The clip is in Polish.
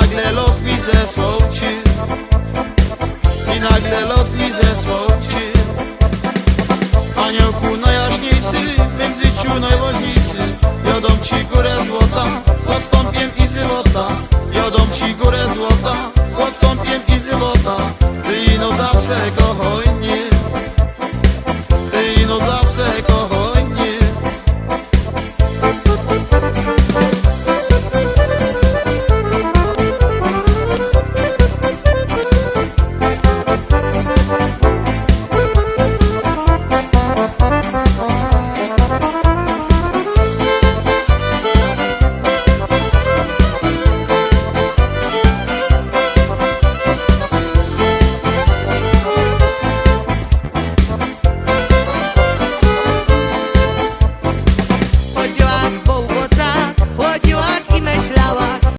nagle los mi zesłał cię I nagle los mi zesłał cię Aniołku no najjaśniejszy, w życiu najważniejszy. Jodą ci górę złota, odstąpiem i zywota Jodą ci górę złota, odstąpiem i zywota Ty no zawsze go Bogotá, what you are.